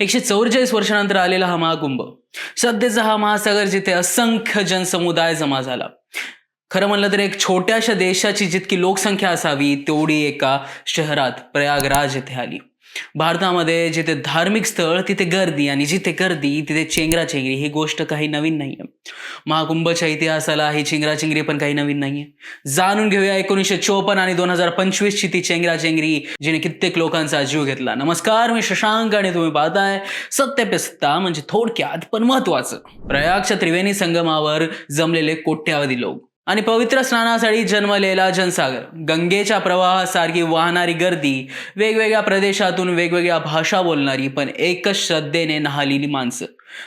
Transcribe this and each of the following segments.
एकशे चौवेचाळीस वर्षानंतर आलेला हा महाकुंभ. सध्याचा हा महासागर जिथे असंख्य जनसमुदाय जमा झाला. खरं म्हणलं तर एक छोट्याशा देशाची जितकी लोकसंख्या असावी तेवढी एका शहरात प्रयागराज येथे आली. भारतामध्ये जिथे धार्मिक स्थळ तिथे गर्दी आणि जिथे गर्दी तिथे चेंगराचेंगरी ही गोष्ट काही नवीन नाहीये. महाकुंभच्या इतिहासाला ही चेंगराचेंगरी पण काही नवीन नाहीये. जाणून घेऊया एकोणीसशे चोपन्न आणि दोन हजार पंचवीसची ती चेंगराचेंगरी जिने कित्येक लोकांचा जीव घेतला. नमस्कार मी शशांक आणि तुम्ही पाहताय सत्य पे सत्ता म्हणजे थोडक्यात पण महत्वाचं प्रयागच्या त्रिवेणी संगमावर जमलेले कोट्यावधी लोक. आणि पवित्र स्नानासाठी जन्मलेला जनसागर. गंगेच्या प्रवाहासारखी वाहणारी गर्दी वेगवेगळ्या प्रदेशातून वेगवेगळ्या भाषा बोलणारी पण एकच श्रद्धेने नहालेली माणसं.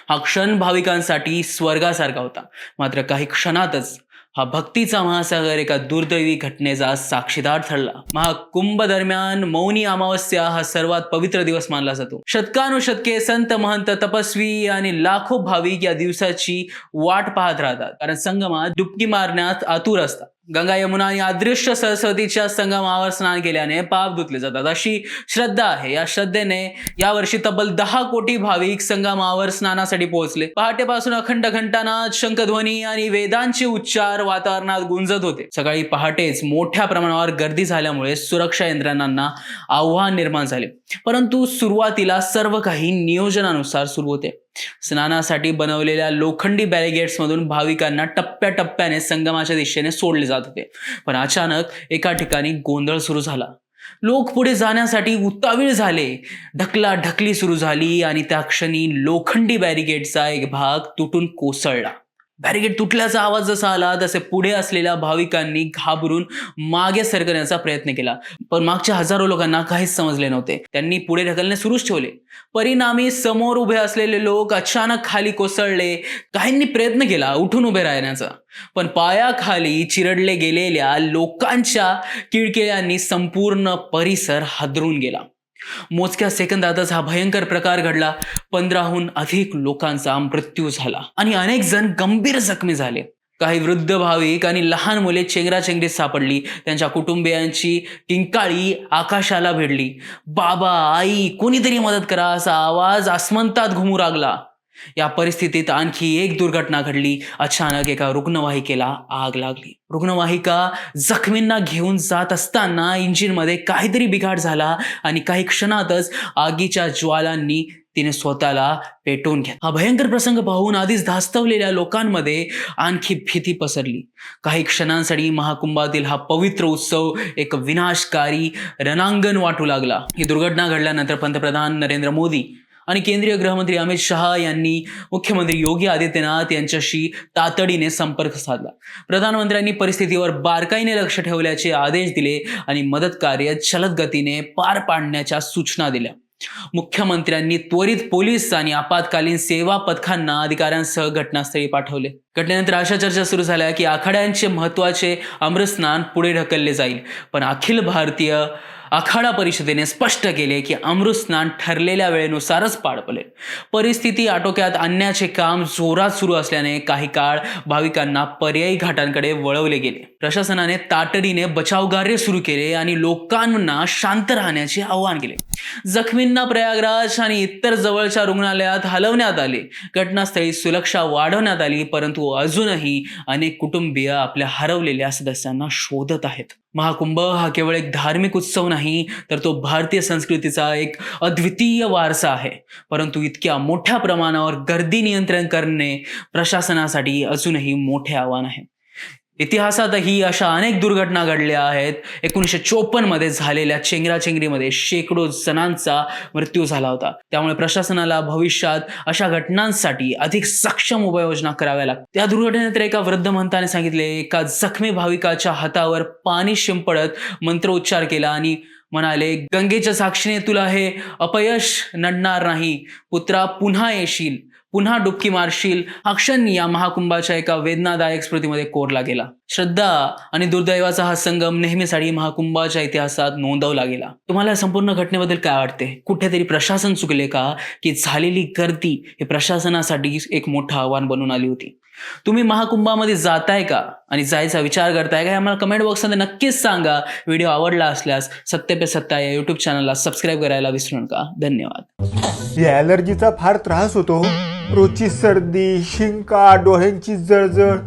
हा क्षण भाविकांसाठी स्वर्गासारखा होता. मात्र काही क्षणातच हा भक्तीचा महासागर एका दुर्दैवी घटनेचा साक्षीदार ठरला. महाकुंभ दरम्यान मौनी अमावस्या हा सर्वात पवित्र दिवस मानला जातो. शतकानुशतके संत महंत तपस्वी आणि लाखो भाविक या दिवसाची वाट पाहत राहतात. कारण संगमात डुबकी मारण्यात आतुर असतात. गंगा यमुना आणि अदृश्य सरस्वतीच्या संगमावर स्नान केल्याने पाप धुतले जातात. अशी श्रद्धा आहे. या श्रद्धेने यावर्षी तब्बल दहा कोटी भाविक संगमावर स्नानासाठी पोहोचले. पहाटेपासून अखंड घंटानाद शंखध्वनी आणि वेदांचे उच्चार वातावरणात गुंजत होते. सकाळी पहाटेच मोठ्या प्रमाणावर गर्दी झाल्यामुळे सुरक्षा यंत्रणांना आव्हान निर्माण झाले. परंतु सुरुवातीला सर्व काही नियोजनानुसार सुरू होते. स्नानासाठी बनवलेल्या लोखंडी बॅरिगेट्समधून भाविकांना टप्प्याटप्प्याने संगमाच्या दिशेने सोडले जात होते. पण अचानक एका ठिकाणी गोंधळ सुरू झाला. लोक पुढे जाण्यासाठी उतावीळ झाले. ढकला ढकली सुरू झाली आणि त्या क्षणी लोखंडी बॅरिगेटचा एक भाग तुटून कोसळला. बॅरिगेट तुटल्याचा आवाज जसा आला तसे पुढे असलेल्या भाविकांनी घाबरून मागे सरकण्याचा प्रयत्न केला. पण मागच्या हजारो लोकांना काहीच समजले नव्हते. त्यांनी पुढे ढकलणे सुरूच ठेवले. परिणामी समोर उभे असलेले लोक अचानक खाली कोसळले. काहींनी प्रयत्न केला उठून उभे राहण्याचा. पण पायाखाली चिरडले गेलेल्या लोकांच्या किळकिळ्यांनी संपूर्ण परिसर हादरून गेला. मोजक्या सेकंदातच हा भयंकर प्रकार घडला. पंधराहून अधिक लोकांचा मृत्यू झाला आणि अनेक जण गंभीर जखमी झाले. काही वृद्ध भाविक आणि लहान मुले चेंगराचेंगरीत सापडली. त्यांच्या कुटुंबियांची किंकाळी आकाशाला भिडली. बाबा आई कोणीतरी मदत करा असा आवाज आसमंतात घुमू लागला. या परिस्थितीत आणखी एक दुर्घटना घडली. अचानक एका रुग्णवाहिकेला आग लागली. रुग्णवाहिका जखमींना घेऊन जात असताना इंजिनमध्ये काहीतरी बिघाड झाला आणि काही क्षणातच आगीच्या ज्वालांनी तिने स्वतःला पेटवून घेतला. हा भयंकर प्रसंग पाहून आधीच धास्तवलेल्या लोकांमध्ये आणखी भीती पसरली. काही क्षणांसाठी महाकुंभातील हा पवित्र उत्सव एक विनाशकारी रणांगण वाटू लागला. ही दुर्घटना घडल्यानंतर पंतप्रधान नरेंद्र मोदी आणि केंद्रीय गृहमंत्री अमित शहा यांनी मुख्यमंत्री योगी आदित्यनाथ यांच्याशी तातडीने संपर्क साधला. प्रधानमंत्र्यांनी परिस्थितीवर बारकाईने लक्ष ठेवल्याचे आदेश दिले आणि मदत कार्य जलद गतीने पार पाडण्याच्या सूचना दिल्या. मुख्यमंत्र्यांनी त्वरित पोलीस आणि आपत्कालीन सेवा पथकांना अधिकाऱ्यांसह घटनास्थळी पाठवले. घटनेनंतर अशा चर्चा सुरू झाल्या की आखाड्यांचे महत्त्वाचे अमृतस्नान पुढे ढकलले जाईल. पण अखिल भारतीय आखाडा परिषदेने स्पष्ट केले की अमृतस्नान ठरलेल्या वेळेनुसारच पार पडेल परिस्थिती आटोक्यात आणण्याचे काम जोरात सुरू असल्याने काही काळ भाविकांना पर्यायी घाटांकडे वळवले गेले. प्रशासनाने तातडीने बचावकार्य सुरू केले आणि लोकांना शांत राहण्याचे आवाहन केले. जखमींना प्रयागराज आणि इतर जवळच्या रुग्णालयात हलवण्यात आले. घटनास्थळी सुरक्षा वाढवण्यात आली परंतु अजूनही अनेक कुटुंबीय आपल्या हरवलेल्या सदस्यांना शोधत आहेत. महाकुंभ हा केवळ एक धार्मिक उत्सव नाही तर तो भारतीय संस्कृतीचा एक अद्वितीय वारसा आहे. परंतु इतक्या मोठ्या प्रमाणावर गर्दी नियंत्रण करणे प्रशासनासाठी अजूनही मोठे आव्हान आहे. इतिहासातही अशा अनेक दुर्घटना घडल्या आहेत. एकोणीसशे चोपन्नमध्ये झालेल्या चेंगराचेंगरीमध्ये शेकडो जणांचा मृत्यू झाला होता. त्यामुळे प्रशासनाला भविष्यात अशा घटनांसाठी अधिक सक्षम उपाययोजना कराव्या लागतात त्या दुर्घटनेनंतर एका वृद्ध मंताने सांगितले एका जखमी भाविकाच्या हातावर पाणी शिंपडत मंत्रोच्चार केला आणि म्हणाले गंगेच्या साक्षीने तुला हे अपयश नडणार नाही. पुत्रा पुन्हा येशील. पुन्हा डुबकी मारशील. अक्षन या महाकुंभाच्या एका वेदनादायक स्मृतीमध्ये कोरला गेला. श्रद्धा आणि दुर्दैवाचा हा संगम नेहमीसाठी महाकुंभाच्या इतिहासात नोंदवला गेला. तुम्हाला संपूर्ण घटनेबद्दल काय वाटते? कुठेतरी प्रशासन चुकले का? की झालेली गर्दी हे प्रशासनासाठी एक मोठं आव्हान बनून आली होती? तुम्ही महाकुंभामध्ये जाताय का? आणि जायचा विचार करताय का? हे आम्हाला कमेंट बॉक्समध्ये नक्कीच सांगा. व्हिडिओ आवडला असल्यास सत्य पे सत्ता या युट्यूब चॅनलला सबस्क्राईब करायला विसरू नका. धन्यवाद. या ॲलर्जीचा फार त्रास होतो रोजची सर्दी शिंका डोळ्यांची जळजळ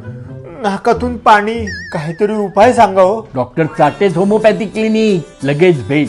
नाकातून पाणी. काहीतरी उपाय सांगा हो. डॉक्टर चाटेज होमोपॅथी क्लिनिक लगेच भेट.